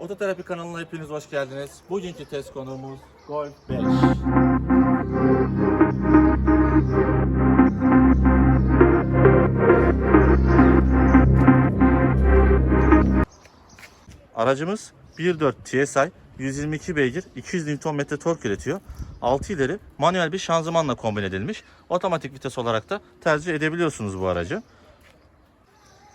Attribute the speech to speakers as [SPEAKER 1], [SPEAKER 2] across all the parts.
[SPEAKER 1] Ototerapi kanalına hepiniz hoş geldiniz. Bugünkü test konuğumuz Golf 5. Aracımız 1.4 TSI 122 beygir 200 Nm tork üretiyor. 6 ileri manuel bir şanzımanla kombin edilmiş. Otomatik vites olarak da tercih edebiliyorsunuz bu aracı.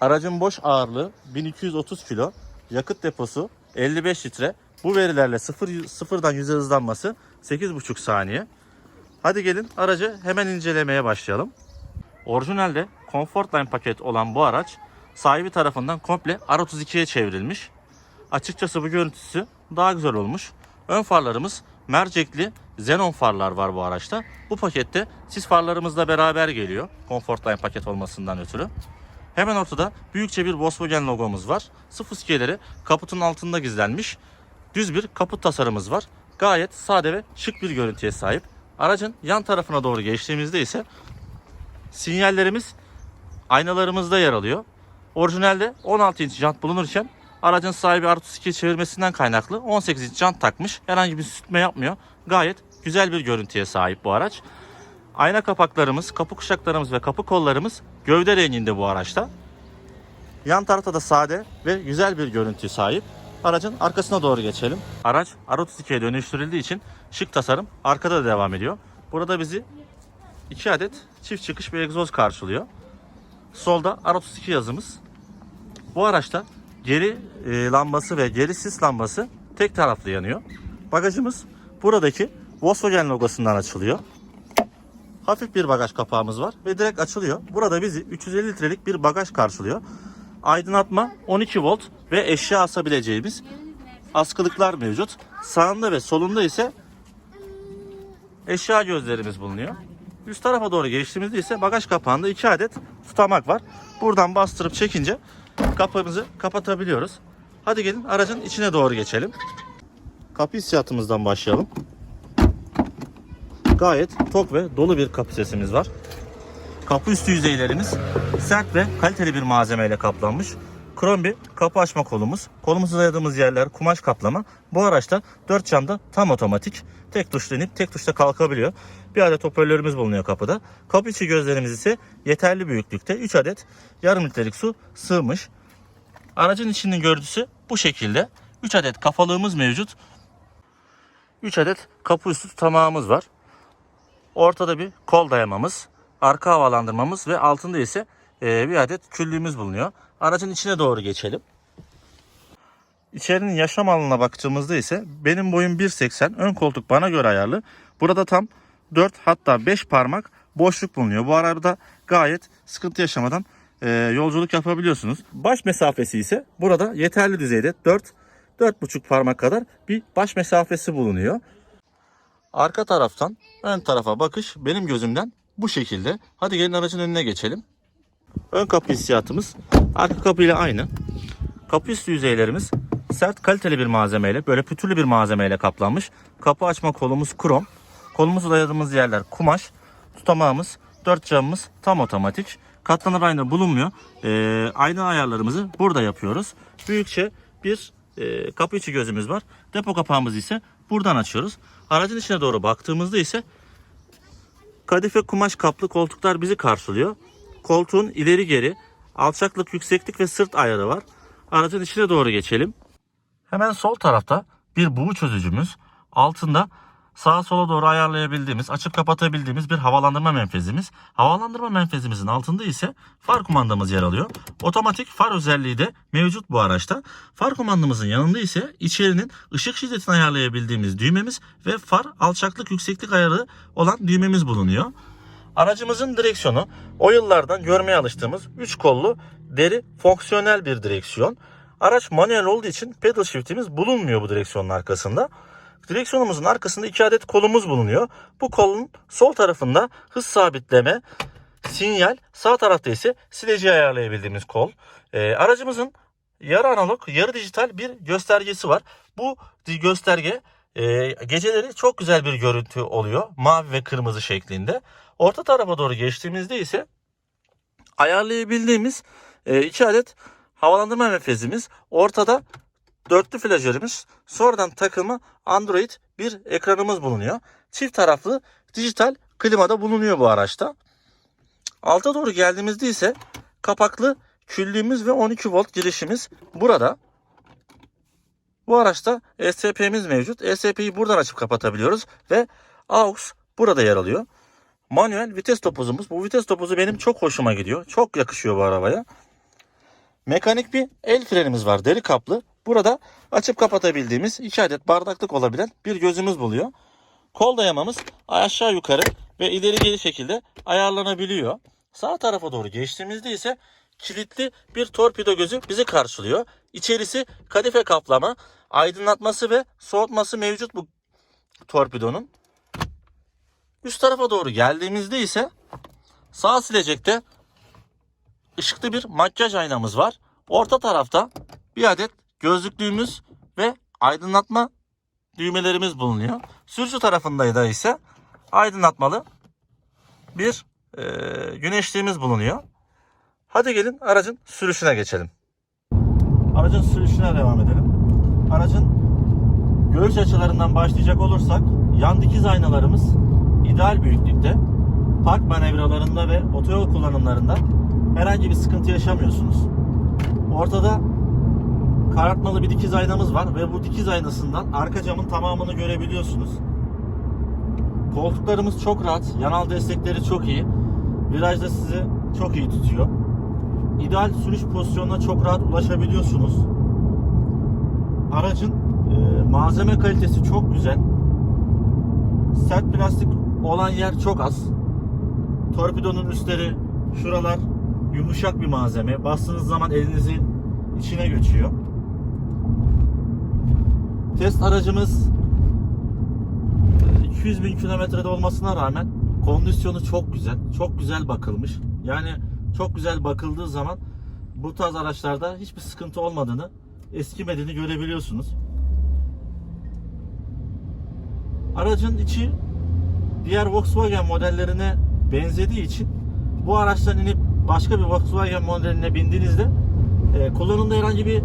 [SPEAKER 1] Aracın boş ağırlığı 1230 kilo, yakıt deposu 55 litre. Bu verilerle 0 sıfırdan 100'e hızlanması 8,5 saniye. Hadi gelin aracı hemen incelemeye başlayalım. Orijinalde Comfortline paket olan bu araç sahibi tarafından komple R32'ye çevrilmiş. Açıkçası bu görüntüsü daha güzel olmuş. Ön farlarımız mercekli xenon farlar var bu araçta. Bu pakette sis farlarımızla beraber geliyor. Comfortline paket olmasından ötürü. Hemen ortada büyükçe bir Volkswagen logomuz var. Sıf iskeleri kaputun altında gizlenmiş. Düz bir kaput tasarımımız var. Gayet sade ve şık bir görüntüye sahip. Aracın yan tarafına doğru geçtiğimizde ise sinyallerimiz aynalarımızda yer alıyor. Orijinalde 16 inç jant bulunurken aracın sahibi R32 çevirmesinden kaynaklı 18 inç jant takmış. Herhangi bir sütme yapmıyor. Gayet güzel bir görüntüye sahip bu araç. Ayna kapaklarımız, kapı kuşaklarımız ve kapı kollarımız gövde renginde bu araçta. Yan tarafta da sade ve güzel bir görüntü sahip. Aracın arkasına doğru geçelim. Araç R32'ye dönüştürüldüğü için şık tasarım arkada da devam ediyor. Burada bizi 2 adet çift çıkış bir egzoz karşılıyor. Solda R32 yazımız. Bu araçta geri e, lambası ve geri sis lambası tek taraflı yanıyor. Bagajımız buradaki Volkswagen logosundan açılıyor. Hafif bir bagaj kapağımız var ve direkt açılıyor. Burada bizi 350 litrelik bir bagaj karşılıyor. Aydınlatma 12 volt ve eşya asabileceğimiz askılıklar mevcut. Sağında ve solunda ise eşya gözlerimiz bulunuyor. Üst tarafa doğru geçtiğimizde ise bagaj kapağında 2 adet tutamak var. Buradan bastırıp çekince kapımızı kapatabiliyoruz. Hadi gelin aracın içine doğru geçelim. Kapı hissiyatımızdan başlayalım. Gayet tok ve dolu bir kapı sesimiz var. Kapı üstü yüzeylerimiz sert ve kaliteli bir malzemeyle kaplanmış. Krom bir kapı açma kolumuz. Kolumuzu dayadığımız yerler kumaş kaplama. Bu araçta 4 camda tam otomatik. Tek tuşla inip tek tuşla kalkabiliyor. Bir adet hoparlörümüz bulunuyor kapıda. Kapı içi gözlerimiz ise yeterli büyüklükte. 3 adet yarım litrelik su sığmış. Aracın içinin görüntüsü bu şekilde. 3 adet kafalığımız mevcut. 3 adet kapı üstü tutamağımız var. Ortada bir kol dayamamız, arka havalandırmamız ve altında ise e, bir adet küllüğümüz bulunuyor. Aracın içine doğru geçelim. İçerinin yaşam alanına baktığımızda ise benim boyum 1.80, ön koltuk bana göre ayarlı. Burada tam 4 hatta 5 parmak boşluk bulunuyor. Bu arada gayet sıkıntı yaşamadan e, yolculuk yapabiliyorsunuz. Baş mesafesi ise burada yeterli düzeyde 4 4,5 parmak kadar bir baş mesafesi bulunuyor. Arka taraftan ön tarafa bakış benim gözümden bu şekilde. Hadi gelin aracın önüne geçelim. Ön kapı hissiyatımız arka kapıyla aynı. Kapı üstü yüzeylerimiz sert kaliteli bir malzemeyle böyle pütürlü bir malzemeyle kaplanmış. Kapı açma kolumuz krom. Kolumuzu dayadığımız yerler kumaş. Tutamağımız, dört camımız tam otomatik. Katlanır ayna bulunmuyor. Ee, ayna ayarlarımızı burada yapıyoruz. Büyükçe bir e, kapı içi gözümüz var. Depo kapağımızı ise buradan açıyoruz. Aracın içine doğru baktığımızda ise kadife kumaş kaplı koltuklar bizi karşılıyor. Koltuğun ileri geri alçaklık, yükseklik ve sırt ayarı var. Aracın içine doğru geçelim. Hemen sol tarafta bir buğu çözücümüz. Altında sağa sola doğru ayarlayabildiğimiz, açıp kapatabildiğimiz bir havalandırma menfezimiz. Havalandırma menfezimizin altında ise far kumandamız yer alıyor. Otomatik far özelliği de mevcut bu araçta. Far kumandamızın yanında ise içerinin ışık şiddetini ayarlayabildiğimiz düğmemiz ve far alçaklık yükseklik ayarı olan düğmemiz bulunuyor. Aracımızın direksiyonu o yıllardan görmeye alıştığımız 3 kollu deri fonksiyonel bir direksiyon. Araç manuel olduğu için pedal shift'imiz bulunmuyor bu direksiyonun arkasında. Direksiyonumuzun arkasında 2 adet kolumuz bulunuyor. Bu kolun sol tarafında hız sabitleme, sinyal, sağ tarafta ise sileceği ayarlayabildiğimiz kol. Ee, aracımızın yarı analog, yarı dijital bir göstergesi var. Bu gösterge e, geceleri çok güzel bir görüntü oluyor. Mavi ve kırmızı şeklinde. Orta tarafa doğru geçtiğimizde ise ayarlayabildiğimiz e, iki adet havalandırma menfezimiz. Ortada dörtlü flanörümüz, sonradan takımı Android bir ekranımız bulunuyor. Çift taraflı dijital klimada bulunuyor bu araçta. Alta doğru geldiğimizde ise kapaklı küllüğümüz ve 12 volt girişimiz burada. Bu araçta ESP'miz mevcut. ESP'yi buradan açıp kapatabiliyoruz ve AUX burada yer alıyor. Manuel vites topuzumuz. Bu vites topuzu benim çok hoşuma gidiyor. Çok yakışıyor bu arabaya. Mekanik bir el frenimiz var deri kaplı. Burada açıp kapatabildiğimiz 2 adet bardaklık olabilen bir gözümüz buluyor. Kol dayamamız aşağı yukarı ve ileri geri şekilde ayarlanabiliyor. Sağ tarafa doğru geçtiğimizde ise kilitli bir torpido gözü bizi karşılıyor. İçerisi kadife kaplama, aydınlatması ve soğutması mevcut bu torpidonun. Üst tarafa doğru geldiğimizde ise sağ silecekte ışıklı bir makyaj aynamız var. Orta tarafta bir adet gözlüklüğümüz ve aydınlatma düğmelerimiz bulunuyor. Sürücü tarafında da ise aydınlatmalı bir e, güneşliğimiz bulunuyor. Hadi gelin aracın sürüşüne geçelim. Aracın sürüşüne devam edelim. Aracın görüş açılarından başlayacak olursak yan dikiz aynalarımız ideal büyüklükte. Park manevralarında ve otoyol kullanımlarında herhangi bir sıkıntı yaşamıyorsunuz. Ortada karartmalı bir dikiz aynamız var ve bu dikiz aynasından arka camın tamamını görebiliyorsunuz. Koltuklarımız çok rahat, yanal destekleri çok iyi. Virajda sizi çok iyi tutuyor. İdeal sürüş pozisyonuna çok rahat ulaşabiliyorsunuz. Aracın e, malzeme kalitesi çok güzel. Sert plastik olan yer çok az. Torpidonun üstleri, şuralar yumuşak bir malzeme. Bastığınız zaman elinizin içine göçüyor. Test aracımız e, 200 bin kilometrede olmasına rağmen kondisyonu çok güzel. Çok güzel bakılmış. Yani çok güzel bakıldığı zaman bu tarz araçlarda hiçbir sıkıntı olmadığını, eskimediğini görebiliyorsunuz. Aracın içi diğer Volkswagen modellerine benzediği için bu araçtan inip başka bir Volkswagen modeline bindiğinizde e, kullanımda herhangi bir e,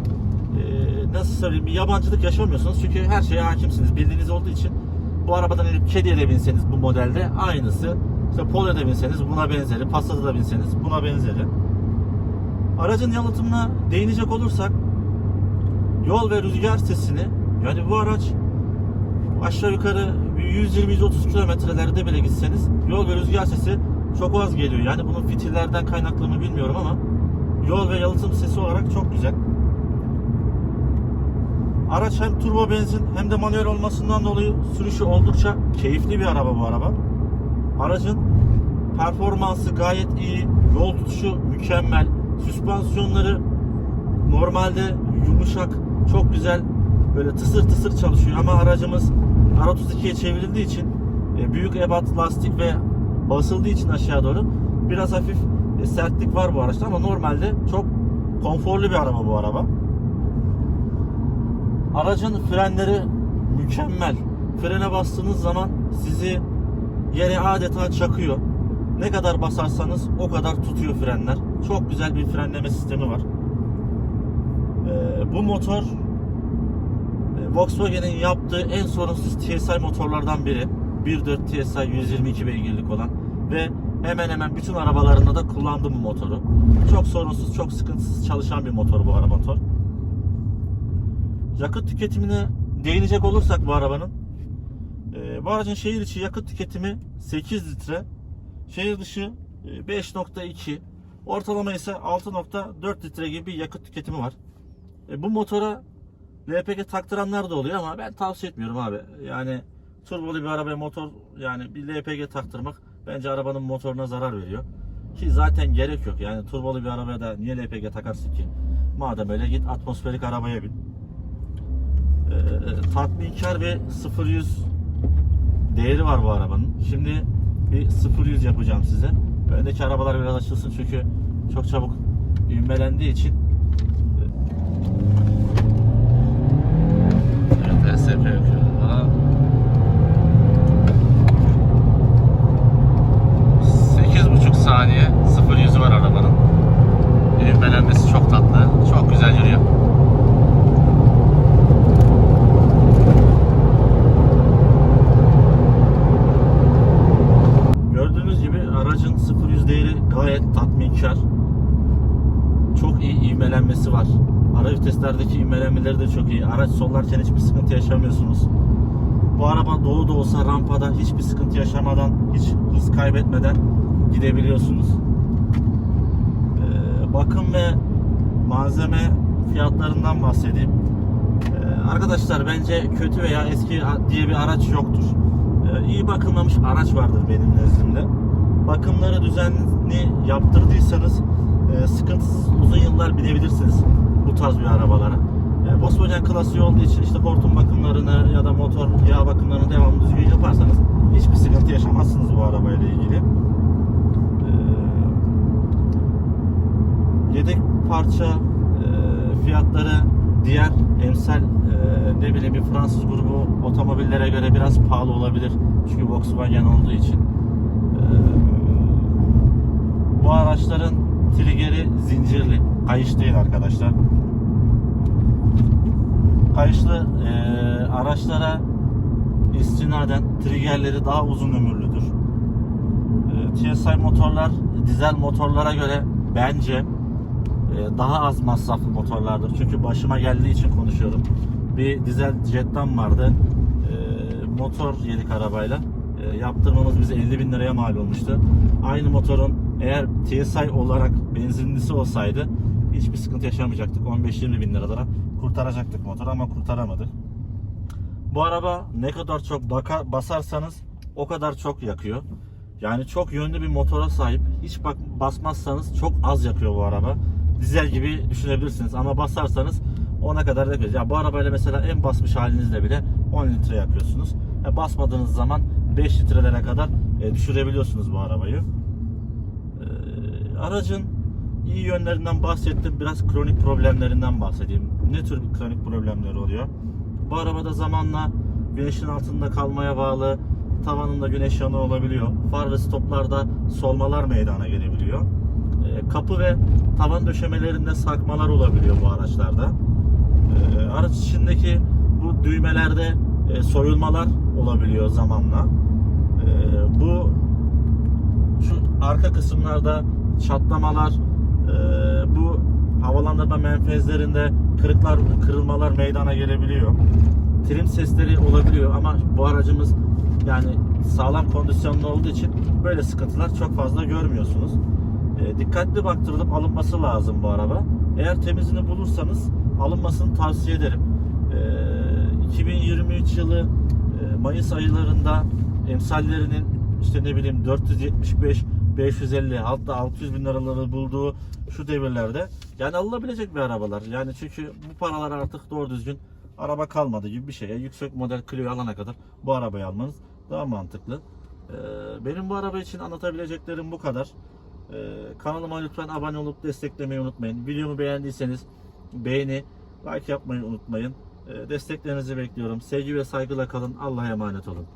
[SPEAKER 1] nasıl söyleyeyim bir yabancılık yaşamıyorsunuz. Çünkü her şeye hakimsiniz. Bildiğiniz olduğu için bu arabadan inip kediye de binseniz bu modelde aynısı. İşte Polo'ya da binseniz buna benzeri. Passat'a da binseniz buna benzeri. Aracın yalıtımına değinecek olursak yol ve rüzgar sesini yani bu araç aşağı yukarı 120-130 kilometrelerde bile gitseniz yol ve rüzgar sesi çok az geliyor. Yani bunun fitillerden kaynaklı mı bilmiyorum ama yol ve yalıtım sesi olarak çok güzel. Araç hem turbo benzin hem de manuel olmasından dolayı sürüşü oldukça keyifli bir araba bu araba. Aracın performansı gayet iyi, yol tutuşu mükemmel, süspansiyonları normalde yumuşak, çok güzel, böyle tısır tısır çalışıyor ama aracımız R32'ye çevrildiği için e, büyük ebat lastik ve basıldığı için aşağı doğru biraz hafif e, sertlik var bu araçta ama normalde çok konforlu bir araba bu araba. Aracın frenleri mükemmel. Frene bastığınız zaman sizi yere adeta çakıyor. Ne kadar basarsanız o kadar tutuyor frenler. Çok güzel bir frenleme sistemi var. Ee, bu motor e, Volkswagen'in yaptığı en sorunsuz TSI motorlardan biri. 1.4 TSI 122 beygirlik olan ve hemen hemen bütün arabalarında da kullandım bu motoru. Çok sorunsuz, çok sıkıntısız çalışan bir motor bu araba motor. Yakıt tüketimine değinecek olursak bu arabanın e, bu aracın şehir içi yakıt tüketimi 8 litre şehir dışı e, 5.2 ortalama ise 6.4 litre gibi bir yakıt tüketimi var. E, bu motora LPG taktıranlar da oluyor ama ben tavsiye etmiyorum abi. Yani turbolu bir arabaya motor yani bir LPG taktırmak bence arabanın motoruna zarar veriyor. Ki zaten gerek yok. Yani turbolu bir arabaya da niye LPG takarsın ki? Madem öyle git atmosferik arabaya bin. Ee, tatminkar ve 0-100 değeri var bu arabanın. Şimdi bir 0-100 yapacağım size. Öndeki arabalar biraz açılsın çünkü çok çabuk ivmelendiği için çok iyi ivmelenmesi var. Ara viteslerdeki ivmelenmeleri de çok iyi. Araç sollarken hiçbir sıkıntı yaşamıyorsunuz. Bu araba dolu da olsa rampada hiçbir sıkıntı yaşamadan, hiç hız kaybetmeden gidebiliyorsunuz. Ee, bakım ve malzeme fiyatlarından bahsedeyim. Ee, arkadaşlar bence kötü veya eski diye bir araç yoktur. Ee, iyi bakımlamış araç vardır benim nezdimde. Bakımları düzenli yaptırdıysanız e, sıkıntısız uzun yıllar binebilirsiniz bu tarz bir arabalara. E, Volkswagen klasiği olduğu için işte hortum bakımlarını ya da motor yağ bakımlarını devamlı düzgün yaparsanız hiçbir sıkıntı yaşamazsınız bu arabayla ilgili. E, yedek parça e, fiyatları diğer emsal e, ne bileyim bir Fransız grubu otomobillere göre biraz pahalı olabilir. Çünkü Volkswagen olduğu için. E, bu araçların triggeri zincirli. Kayış değil arkadaşlar. Kayışlı e, araçlara istinaden triggerleri daha uzun ömürlüdür. E, TSI motorlar dizel motorlara göre bence e, daha az masraflı motorlardır. Çünkü başıma geldiği için konuşuyorum. Bir dizel Jet'ten vardı. E, motor yedik arabayla. E, yaptırmamız bize 50 bin liraya mal olmuştu. Aynı motorun eğer TSI olarak benzinlisi olsaydı hiçbir sıkıntı yaşamayacaktık. 15-20 bin liralara kurtaracaktık motoru ama kurtaramadık. Bu araba ne kadar çok baka, basarsanız o kadar çok yakıyor. Yani çok yönlü bir motora sahip. Hiç bak basmazsanız çok az yakıyor bu araba. Dizel gibi düşünebilirsiniz ama basarsanız ona kadar yakıyor. Ya bu arabayla mesela en basmış halinizle bile 10 litre yakıyorsunuz. E, basmadığınız zaman 5 litrelere kadar e, düşürebiliyorsunuz bu arabayı. Aracın iyi yönlerinden bahsettim. Biraz kronik problemlerinden bahsedeyim. Ne tür kronik problemleri oluyor? Bu arabada zamanla güneşin altında kalmaya bağlı tavanında güneş yanığı olabiliyor. Far ve stoplarda solmalar meydana gelebiliyor. E, kapı ve tavan döşemelerinde sarkmalar olabiliyor bu araçlarda. E, araç içindeki bu düğmelerde e, soyulmalar olabiliyor zamanla. E, bu şu arka kısımlarda çatlamalar, e, bu havalandırma menfezlerinde kırıklar, kırılmalar meydana gelebiliyor. Trim sesleri olabiliyor ama bu aracımız yani sağlam kondisyonlu olduğu için böyle sıkıntılar çok fazla görmüyorsunuz. E, dikkatli baktırılıp alınması lazım bu araba. Eğer temizini bulursanız alınmasını tavsiye ederim. E, 2023 yılı e, Mayıs aylarında emsallerinin işte ne bileyim 475 550 hatta 600 bin liraları bulduğu şu devirlerde yani alınabilecek bir arabalar. Yani çünkü bu paralar artık doğru düzgün araba kalmadı gibi bir şey. Yani yüksek model Clio alana kadar bu arabayı almanız daha mantıklı. Ee, benim bu araba için anlatabileceklerim bu kadar. Ee, kanalıma lütfen abone olup desteklemeyi unutmayın. Videomu beğendiyseniz beğeni, like yapmayı unutmayın. Ee, desteklerinizi bekliyorum. Sevgi ve saygıyla kalın. Allah'a emanet olun.